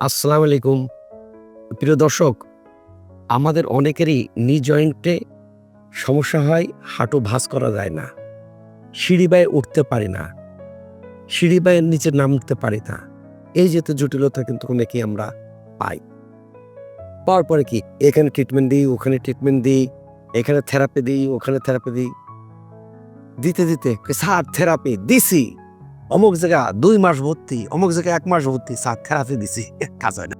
আসসালামু আলাইকুম। প্রিয় দর্শক, আমাদের অনেকেরই নি জয়েন্টে সমস্যা হয়, হাঁটু ভাঁজ করা যায় না, সিঁড়ি বায়ে উঠতে পারি না, সিঁড়ি বায়ের নিচে নামতে পারি না। এই যেতে জটিলতা কিন্তু অনেকেই আমরা পাই। পাওয়ার পরে কি, এখানে ট্রিটমেন্ট দিই, ওখানে ট্রিটমেন্ট দিই, এখানে থেরাপি দিই, ওখানে থেরাপি দিই। দিতে দিতে, স্যার থেরাপি দিছি। অমুক জায়গা দুই মাস ভর্তি, অমুক জায়গায় এক মাস ভর্তি স্যার থেরাপি দিছি, কাজ হয় না।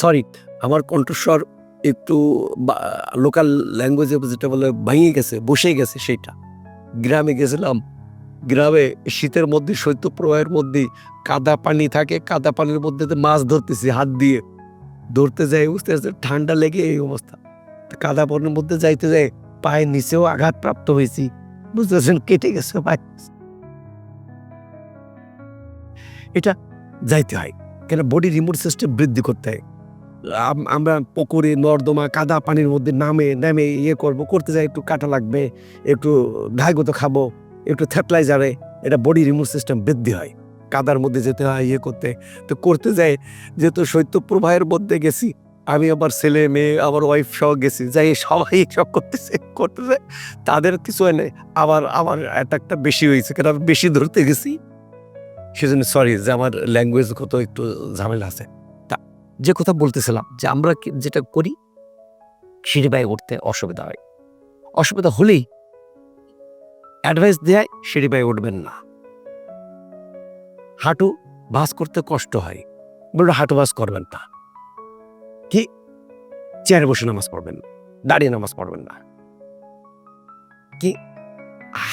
সরি আমার কণ্ঠস্বর একটু লোকাল ল্যাঙ্গুয়েজে যেটা বলে ভাঙিয়ে গেছে বসে গেছে সেইটা। গ্রামে গেছিলাম, গ্রামে শীতের মধ্যে, শৈত্যপ্রবাহের মধ্যে কাদা পানি থাকে, কাদা পানির মধ্যে মাছ ধরতেছি হাত দিয়ে। ধরতে যাই বুঝতে ঠান্ডা লেগে এই অবস্থা। কাদা পানির মধ্যে যাইতে যাই, পায়ের নিচেও আঘাতপ্রাপ্ত হয়েছি। বুঝতে বুঝতেছেন, কেটে গেছে পায়ে এটা যাইতে হয়। কেন? বডি রিমোট সিস্টেম বৃদ্ধি করতে হয়। আমরা পুকুরে, নর্দমা, কাদা পানির মধ্যে নামে নামে ইয়ে করব, করতে যাই, একটু কাটা লাগবে, একটু ঘাইগত খাব, একটু থ্যাটলাইজারে এটা বডি রিমোট সিস্টেম বৃদ্ধি হয়। কাদার মধ্যে যেতে হয় ইয়ে করতে। তো করতে যাই, যেহেতু শৈত্যপ্রবাহের মধ্যে গেছি, আমি আবার ছেলে, মেয়ে, আমার ওয়াইফ সহ গেছি, যাই সবাই সব করতেছে, করতে করতেছে তাদের কিছু হয় নাই। আবার আমার অ্যাটাকটা বেশি হয়েছে, কেন? আমি বেশি ধরতে গেছি। সেজন্য সরি যে আমার ল্যাঙ্গুয়েজ কত একটু ঝামেলা আছে। তা যে কথা বলতেছিলাম যে আমরা যেটা করি সিঁড়ি বাই উঠতে অসুবিধা হয়। অসুবিধা হলেই অ্যাডভাইস দেয় সিঁড়ি বাই উঠবেন না। হাঁটু ভাস করতে কষ্ট হয় বলল হাঁটু ভাস করবেন না। কি? চেয়ারে বসে নামাজ পড়বেন না, দাঁড়িয়ে নামাজ পড়বেন না। কি?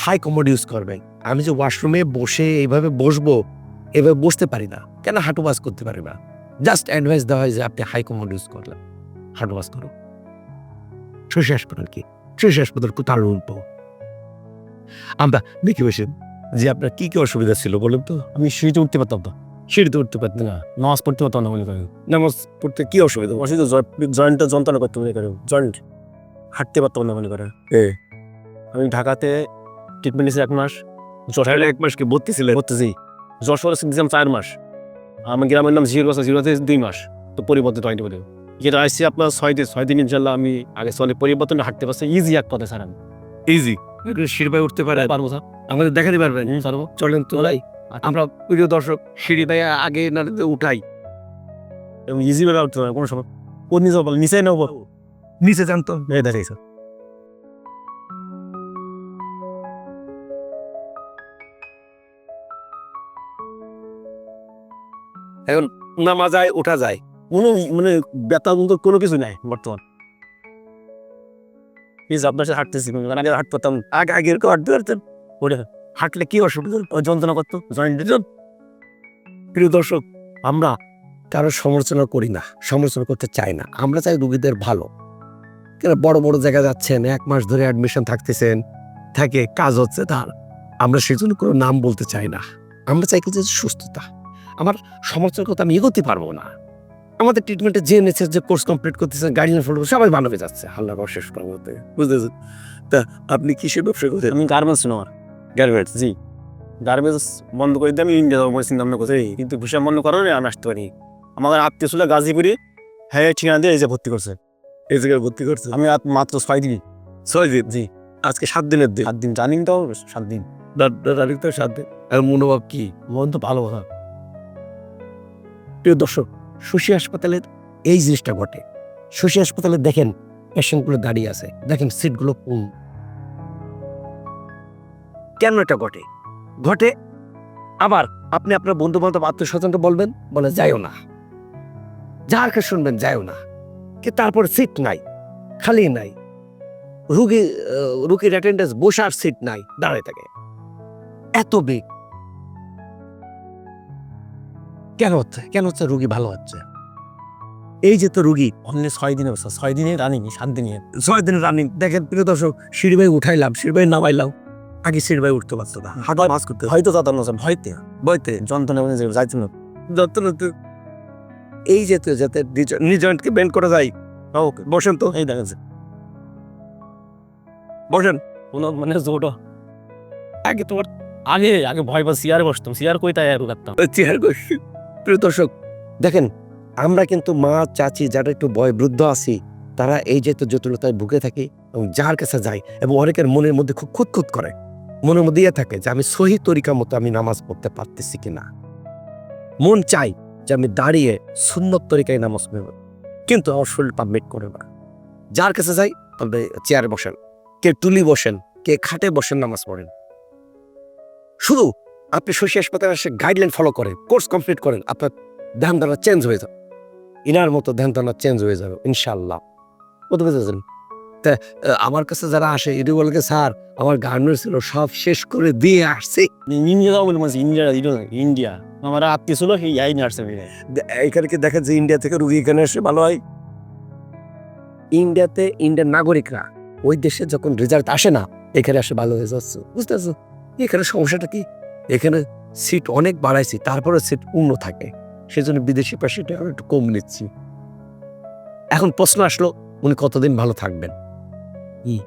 হাই কমোড ইউজ করবেন। আমি যে ওয়াশরুমে বসে এইভাবে বসবো এভাবে বসতে পারি না। কেন হাঁটু বাস করতে পারি না? জাস্ট অ্যাডভাইস দেওয়া হয় যে আপনি হাই ইউজ করলেন। হাঁটু বাস করো শশী হাসপাতাল কি? শশী হাসপাতাল কোথাও রুলব আমরা দেখি বসে। যে আপনার কি কি অসুবিধা ছিল বলুন তো? আমি সিঁড়িতে উঠতে পারতাম না। সিঁড়িতে উঠতে পারতেন না। নামাজ পড়তে পারতাম না মনে করেন। নামাজ পড়তে কি অসুবিধা? অসুবিধা জয়েন্টটা যন্ত্রণা করতে মনে করেন। জয়েন্ট হাঁটতে পারতাম না মনে করেন। এ। আমি ঢাকাতে ট্রিটমেন্ট নিয়েছি এক মাস। জ্বর এক মাস কি ভর্তি ছিলেন? করতেছি জ্বর সরে দিয়েছিলাম চার মাস। আমার গ্রামের নাম জিরো আছে জিরোতে দুই মাস। তো পরিবর্তিত হয়নি বলে যেটা আসছি আপনার ছয় দিন ছয় দিন ইনশাল্লাহ আমি আগে চলে পরিবর্তন হাঁটতে পারছি ইজি এক কথা স্যার আমি ইজি সিঁড়ি উঠতে পারে পারব স্যার। আমাদের দেখাতে পারবেন। পারব চলেন তো। চলাই। আমরা প্রিয় দর্শক সিঁড়ি ভাই আগে না উঠাই। এবং ইজি ভাবে উঠতে পারব কোনো সময় কোন নিচে বল নিচে নেব নিচে জানতো এই দেখাই স্যার। নামা যায় ওঠা যায়। কোনো মানে ব্যথা মতো কোনো কিছু নাই বর্তমান। প্লিজ আপনার সাথে হাঁটতেছি আগে হাঁটতে পারতাম আগে আগে এরকম হাঁটতে পারতেন। ওটা হাঁটলে কি অসুবিধা যন্ত্রণা করতো? জয়েন্ট প্রিয় দর্শক, আমরা কারও সমালোচনা করি না, সমালোচনা করতে চাই না। আমরা চাই রুগীদের ভালো। কেন বড় বড় জায়গায় যাচ্ছেন, এক মাস ধরে অ্যাডমিশন থাকতেছেন, থাকে, কাজ হচ্ছে তার। আমরা সেজন্য কোনো নাম বলতে চাই না। আমরা চাই যে সুস্থতা। আমার সমালোচনার কথা আমি এগোতে পারব না। আমাদের ট্রিটমেন্টে যে নেছে যে কোর্স কমপ্লিট করতেছে গার্ডিয়ান ফলো সবাই ভালো হয়ে যাচ্ছে। আল্লাহ শেষ করার মধ্যে বুঝতেছেন? তা আপনি কিসের ব্যবসা করতেন? আমি গার্মেন্টস নেওয়ার গার্মেন্টস জি। গার্মেন্টস বন্ধ করে দিয়ে আমি ইন্ডিয়া যাব চিন্তা ভাবনা করছি কিন্তু ভিসা বন্ধ করার আমি আসতে পারি আমাদের আত্মীয় ছিল গাজীপুরে হ্যাঁ ঠিকানা দিয়ে এই যে ভর্তি করছে। এই জায়গায় ভর্তি করছেন আমি মাত্র ছয় দিন। ছয় দিন? জি। আজকে সাত দিনের দিন? সাত দিন। জানিন তো সাত দিন। তো সাত দিন। আর মনোভাব কি? মন তো ভালো কথা প্রিয় দর্শক শশী হাসপাতালের এই জিনিসটা ঘটে। শশী হাসপাতালে দেখেন পেশেন্টগুলো দাঁড়িয়ে আছে। দেখেন সিটগুলো পূর্ণ কেন এটা ঘটে? ঘটে আবার আপনি আপনার বন্ধু বান্ধব আত্মীয়স্বজনকে বলবেন, বলে যাইও না। যার কাছে শুনবেন যাইও না। কি তারপর সিট নাই, খালি নাই। রুগী রুগীর অ্যাটেন্ডেন্স বসার সিট নাই, দাঁড়ায় থাকে। এত বেগ কেন হচ্ছে? কেন হচ্ছে রুগী ভালো হচ্ছে? এই যে তো রুগী অন্য ছয় দিনে বসে ছয় দিনে রানিং সাত দিনে। ছয় দিনে রানিং। দেখেন প্রিয় দর্শক সিঁড়িবাই উঠাইলাম সিঁড়িবাই নামাইলাম। আগে সিঁড়িবাই উঠতে পারতো না। হাঁটু মাছ করতে হয়তো তা না স্যার ভয়তে বইতে যন্ত্রণা মানে যে যাইতে না। যত এই যে তো যাতে নিজনকে বেন্ড করা যায়। ওকে বসেন তো। এই দেখেন বসেন। কোনো মানে জোটা আগে তোমার আগে আগে ভয় পাচ্ছি। চেয়ারে বসতাম। চেয়ার কই তাই আর করতাম? চেয়ার প্রিয় দর্শক, দেখেন, আমরা কিন্তু মা, চাচি যারা একটু বয় বৃদ্ধ আছি, তারা এই যে তো জটিলতায় ভুগে থাকি এবং যার কাছে যাই এবং অনেকের মনের মধ্যে খুব খুঁতখুত করে, মনের মধ্যে ইয়ে থাকে যে আমি সহি তরিকা মতো আমি নামাজ পড়তে পারতেছি কিনা। মন চাই যে আমি দাঁড়িয়ে সুন্নত তরিকায় নামাজ পড়ব, কিন্তু আমার শরীর পারমিট করে না। যার কাছে যাই, তবে চেয়ারে বসেন, কে টুলি বসেন, কে খাটে বসেন নামাজ পড়েন। শুধু আপনি শশী হাসপাতালে এসে গাইডলাইন ফলো করেন কোর্স কমপ্লিট করেন আপনার ধ্যান ধারণা চেঞ্জ হয়ে যাবে। ইনার মতো ধ্যান ধারণা চেঞ্জ হয়ে যাবে ইনশাল্লাহ বুঝতে পেরেছেন? তা আমার কাছে যারা আসে এটি বলকে স্যার আমার গার্মেন্টস ছিল সব শেষ করে দিয়ে আসছে। ইন্ডিয়া বলে মাঝে ইন্ডিয়া ইন্ডিয়া। আমার আত্মীয় ছিল সেই আই নার্সে এখানে কি দেখা যে ইন্ডিয়া থেকে রুগী এখানে এসে ভালো হয়? ইন্ডিয়াতে ইন্ডিয়ান নাগরিকরা ওই দেশে যখন রেজাল্ট আসে না এখানে আসে ভালো হয়ে যাচ্ছে। বুঝতে পারছ? এখানে সমস্যাটা কি? এখানে সিট অনেক বাড়াইছি তারপরে সিট পূর্ণ থাকে। সেজন্য বিদেশি পেশেন্ট এখন একটু কম নিচ্ছি। এখন প্রশ্ন আসলো উনি কতদিন ভালো থাকবেন? ই।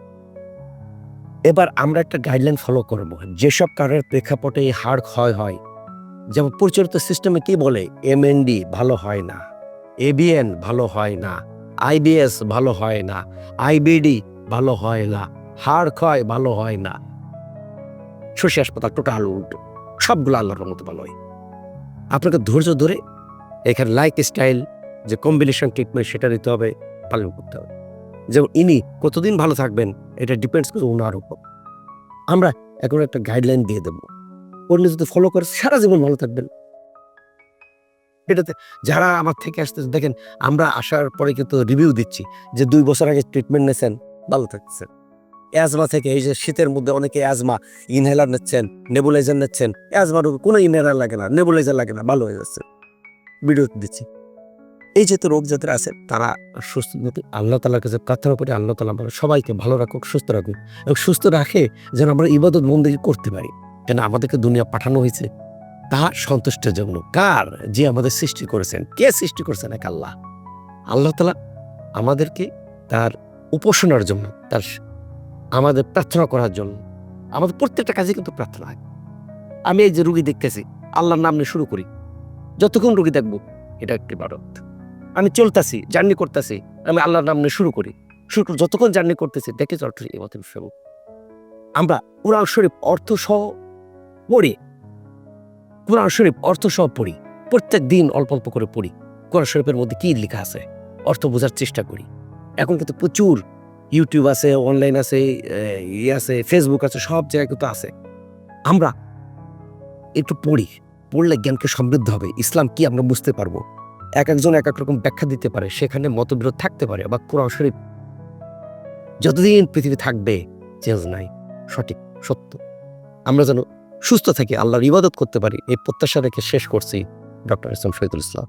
এবার আমরা একটা গাইডলাইন ফলো করব। যেসব কারণের প্রেক্ষাপটে এই হাড় ক্ষয় হয় যেমন পরিচালিত সিস্টেমে কি বলে? এমএনডি ভালো হয় না এবিএন ভালো হয় না আইবিএস ভালো হয় না আইবিডি ভালো হয় না হাড় ক্ষয় ভালো হয় না। শশী হাসপাতাল টোটাল উল্টো। সবগুলো আল্লাহর মতো ভালো হয়। আপনাকে ধৈর্য ধরে এখানে লাইফ স্টাইল যে কম্বিনেশন ট্রিটমেন্ট সেটা দিতে হবে, পালন করতে হবে। যেমন ইনি কতদিন ভালো থাকবেন, এটা ডিপেন্ডস করে ওনার উপর। আমরা এখন একটা গাইডলাইন দিয়ে দেবো। অন্য যদি ফলো করে সারা জীবন ভালো থাকবেন। এটাতে যারা আমার থেকে আসতেছে, দেখেন আমরা আসার পরে কিন্তু রিভিউ দিচ্ছি যে দুই বছর আগে ট্রিটমেন্ট নিয়েছেন, ভালো থাকছেন। অ্যাজমা থেকে, এই যে শীতের মধ্যে অনেকে অ্যাজমা ইনহেলার নিচ্ছেন নেবুলাইজার নিচ্ছেন অ্যাজমা রোগ কোনো ইনহেলার লাগে না নেবুলাইজার লাগে না, ভালো হয়ে যাচ্ছে। ভিডিও দিচ্ছি। এই যে তো রোগ যাদের আছে, তারা সুস্থ আল্লাহ তালার কাছে প্রার্থনা করি, আল্লাহ তালা আমরা সবাইকে ভালো রাখুক, সুস্থ রাখুক এবং সুস্থ রাখে যেন আমরা ইবাদত বন্দি করতে পারি কেন আমাদেরকে দুনিয়া পাঠানো হয়েছে তার সন্তুষ্টের জন্য। কার? যে আমাদের সৃষ্টি করেছেন। কে সৃষ্টি করেছেন? এক আল্লাহ। আল্লাহ তালা আমাদেরকে তার উপাসনার জন্য, তার আমাদের প্রার্থনা করার জন্য। আমাদের প্রত্যেকটা কাজে কিন্তু প্রার্থনা হয়। আমি এই যে রুগী দেখতেছি, আল্লাহর নাম নিয়ে শুরু করি। যতক্ষণ রুগী দেখব, এটা একটি বারত আমি চলতেছি, জার্নি করতেছি, আমি আল্লাহর নাম নিয়ে শুরু করি। শুরু করে, যতক্ষণ জার্নি করতেছি, দেখে চল এই মতো বিষয় আমরা কোরআন শরীফ অর্থ সহ পড়ি। কোরআন শরীফ অর্থ সহ পড়ি। প্রত্যেক দিন অল্প অল্প করে পড়ি। কোরআন শরীফের মধ্যে কি লেখা আছে? অর্থ বোঝার চেষ্টা করি। এখন কিন্তু প্রচুর ইউটিউব আছে অনলাইন আছে ইয়ে আছে ফেসবুক আছে, সব জায়গায় কিন্তু আছে। আমরা একটু পড়ি, পড়লে জ্ঞানকে সমৃদ্ধ হবে। ইসলাম কি আমরা বুঝতে পারব? এক একজন এক এক রকম ব্যাখ্যা দিতে পারে, সেখানে মতবিরোধ থাকতে পারে, বা কোরআন শরীফ যতদিন পৃথিবী থাকবে, চেঞ্জ নাই। সঠিক, সত্য। আমরা যেন সুস্থ থাকি, আল্লাহর ইবাদত করতে পারি, এই প্রত্যাশা রেখে শেষ করছি ডক্টর ইসলাম শহীদুল ইসলাম।